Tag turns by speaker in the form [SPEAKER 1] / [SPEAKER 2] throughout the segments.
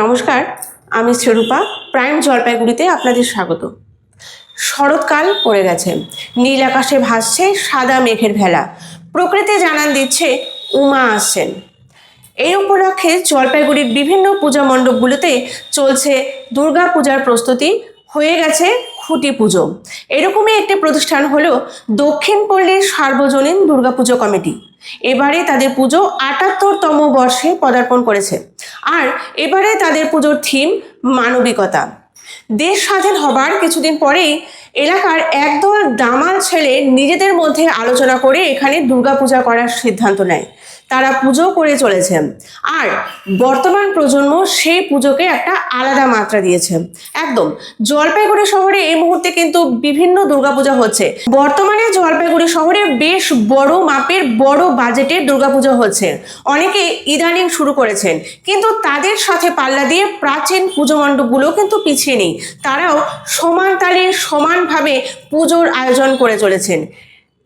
[SPEAKER 1] নমস্কার, আমি শ্রীরূপা প্রাইম জলপাইগুড়িতে আপনাদের স্বাগত। শরৎকাল পড়ে গেছে, নীল আকাশে ভাসছে সাদা মেঘের ভেলা। প্রকৃতি জানান দিচ্ছে, উমা আসছেন। এই উপলক্ষে জলপাইগুড়ির বিভিন্ন পূজা মণ্ডপগুলোতে চলছে দুর্গা পূজার প্রস্তুতি হয়ে গেছে খুঁটি পুজো। এরকমই একটি প্রতিষ্ঠান হলো দক্ষিণ পল্লীর সার্বজনীন দুর্গাপুজো কমিটি। এবারে তাদের পুজো আটাত্তরতম বর্ষে পদার্পণ করেছে। আর এবারে তাদের পুজোর থিম মানবিকতা। দেশ স্বাধীন হবার কিছুদিন পরেই এলাকার একদল দামাল ছেলে নিজেদের মধ্যে আলোচনা করে এখানে দুর্গাপূজা করার সিদ্ধান্ত নেয়। তারা পুজো করে চলেছে। আর বর্তমান প্রজন্ম সেই পুজোকে একটা আলাদা মাত্রা দিয়েছে। একদম, জলপাইগুড়ি শহরে এই মুহূর্তে কিন্তু বিভিন্ন দুর্গাপূজা হচ্ছে। বর্তমানে জলপাইগুড়ি শহরে বেশ বড় মাপের বড় বাজেটের দুর্গাপূজা হচ্ছে। অনেকে ইদানিং শুরু করেছেন, কিন্তু তাদের সাথে পাল্লা দিয়ে প্রাচীন পুজো মণ্ডপগুলো কিন্তু পিছিয়ে নেই। তারাও সমান তালে সমানভাবে পুজোর আয়োজন করে চলেছেন।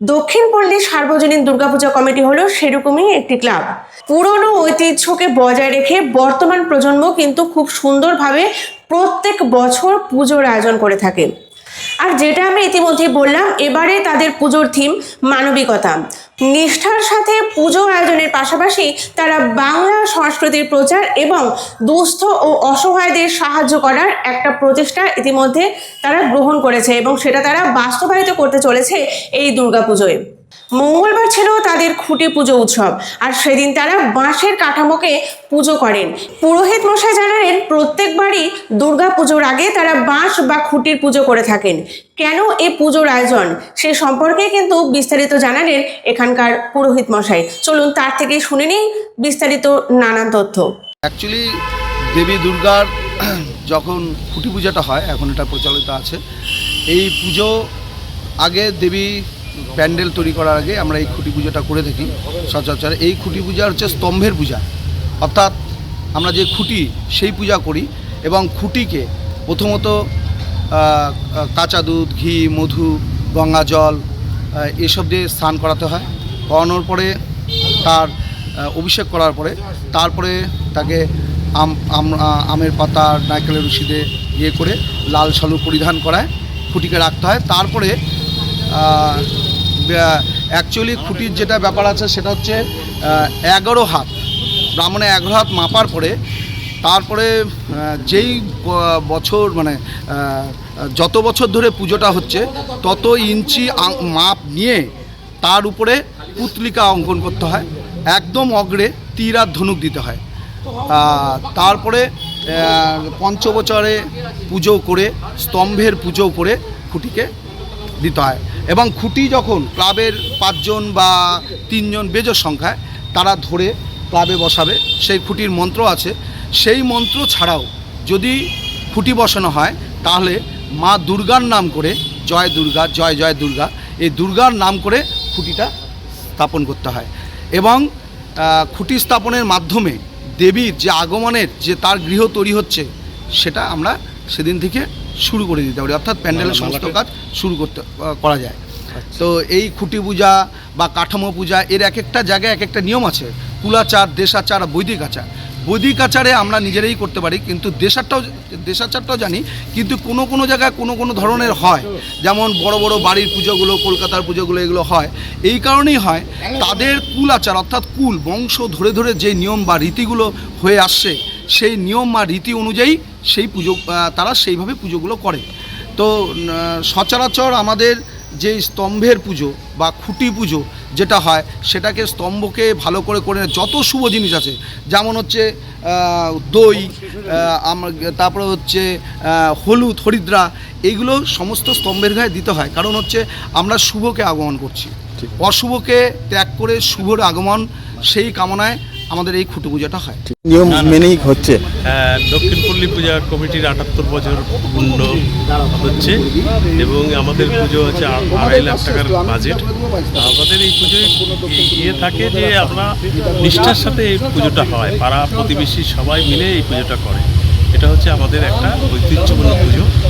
[SPEAKER 1] দক্ষিণ পল্লী সার্বজনীন দুর্গাপূজা কমিটি হলো সেরকমই একটি ক্লাব। পুরনো ঐতিহ্যকে বজায় রেখে বর্তমান প্রজন্ম কিন্তু খুব সুন্দরভাবে প্রত্যেক বছর পুজোর আয়োজন করে থাকে। আর যেটা আমি ইতিমধ্যে বললাম, এবারে তাদের পুজোর থিম মানবিকতা। নিষ্ঠার সাথে পুজো আয়োজনের পাশাপাশি তারা বাংলা সংস্কৃতির প্রচার এবং দুস্থ ও অসহায়দের সাহায্য করার একটা প্রচেষ্টা ইতিমধ্যে তারা গ্রহণ করেছে এবং সেটা তারা বাস্তবায়িত করতে চলেছে এই দুর্গাপুজোয়। মঙ্গলবার ছিল তাদের খুঁটি পুজো উৎসব আর সেদিন তারা বাঁশের কাঠামোকে পুজো করেন। পুরোহিত মশাই জানালেন, প্রত্যেকবারই দুর্গা পুজোর আগে তারা বাঁশ বা খুঁটির পুজো করে থাকেন। কেন এই পুজোর আয়োজন? সে সম্পর্কে কিন্তু বিস্তারিত জানালেন এখানকার পুরোহিত মশাই। চলুন তার থেকে শুনে নিই বিস্তারিত নানান তথ্য।
[SPEAKER 2] অ্যাকচুয়ালি দেবী দুর্গার যখন খুঁটি পূজাটা হয়, এখন এটা প্রচলিত আছে, এই পুজো আগে দেবী প্যান্ডেল তৈরি করার আগে আমরা এই খুঁটি পুজোটা করে থাকি, সচরাচর। এই খুঁটি পূজা হচ্ছে স্তম্ভের পূজা। অর্থাৎ আমরা যে খুঁটি, সেই পূজা করি এবং খুঁটিকে প্রথমত কাঁচা দুধ, ঘি, মধু, গঙ্গা জল এসব দিয়ে স্নান করাতে হয়। করানোর পরে তার অভিষেক করার পরে তারপরে তাকে আম আম- আমের পাতা, নারকেলের রশিদে ইয়ে করে লাল শালু পরিধান করায়, খুঁটিকে রাখতে হয়। তারপরে অ্যাকচুয়ালি খুঁটির যেটা ব্যাপার আছে সেটা হচ্ছে এগারো হাত, ব্রাহ্মণে এগারো হাত মাপার পরে তারপরে যেই বছর মানে যত বছর ধরে পুজোটা হচ্ছে, তত ইঞ্চি মাপ নিয়ে তার উপরে পুতলিকা অঙ্কন করতে হয়। একদম অগ্রে তীর আর ধনুক দিতে হয়। তারপরে আহ, পঞ্চবছরে পুজো করে স্তম্ভের পুজো করে খুঁটিকে দিতে হয়। এবং খুঁটি যখন ক্লাবের পাঁচজন বা তিনজন বেজর সংখ্যায় তারা ধরে ক্লাবে বসাবে। সেই খুঁটির মন্ত্র আছে। সেই মন্ত্র ছাড়াও যদি খুঁটি বসানো হয় তাহলে মা দুর্গার নাম করে জয় দুর্গা জয় জয় দুর্গা এই দুর্গার নাম করে খুঁটিটা স্থাপন করতে হয়। এবং খুঁটি স্থাপনের মাধ্যমে দেবীর যে আগমনের যে তার গৃহ তৈরি হচ্ছে সেটা আমরা সেদিন থেকে শুরু করে দিতে পারি। অর্থাৎ প্যান্ডেলের সমস্ত কাজ শুরু করতে করা যায়। তো এই খুঁটি পূজা বা কাঠামো পূজা এর এক একটা জায়গায় এক একটা নিয়ম আছে। কুলাচার দেশাচার আর বৈদিক আচার। বৈদিক আচারে আমরা নিজেরাই করতে পারি, কিন্তু দেশারটাও, দেশাচারটাও জানি, কিন্তু কোনো কোনো জায়গায় কোনো কোনো ধরনের হয়। যেমন বড় বড় বাড়ির পুজোগুলো, কলকাতার পুজোগুলো এগুলো হয়। এই কারণেই হয়, তাদের কুল আচার অর্থাৎ কুল, বংশ ধরে ধরে যে নিয়ম বা রীতিগুলো হয়ে আসছে, সেই নিয়ম বা রীতি অনুযায়ী সেই পুজো তারা সেইভাবে পুজোগুলো করে। তো সচরাচর আমাদের যে স্তম্ভের পুজো বা খুঁটি পুজো যেটা হয় সেটাকে স্তম্ভকে ভালো করে করে যত শুভ জিনিস আছে যেমন হচ্ছে দই তারপরে হচ্ছে হলুদ হরিদ্রা এইগুলো সমস্ত স্তম্ভের গায়ে দিতে হয়। কারণ হচ্ছে আমরা শুভকে আগমন করছি। অশুভকে ত্যাগ করে শুভর আগমন সেই কামনায় আমাদের এই খুঁটি পূজাটা হয়।
[SPEAKER 3] নিয়ম মেনেই হচ্ছে।
[SPEAKER 4] হ্যাঁ, দক্ষিণ পল্লী পূজা কমিটির আটাত্তর বছর পূর্ণ হচ্ছে এবং আমাদের পুজো হচ্ছে আড়াই লাখ টাকার বাজেট আমাদের এই পুজোয় ইয়ে থাকে যে আমরা নিষ্ঠার সাথে এই পুজোটা হয় পাড়া প্রতিবেশী সবাই মিলে এই পুজোটা করে। এটা হচ্ছে আমাদের একটা ঐতিহ্যপূর্ণ পুজো।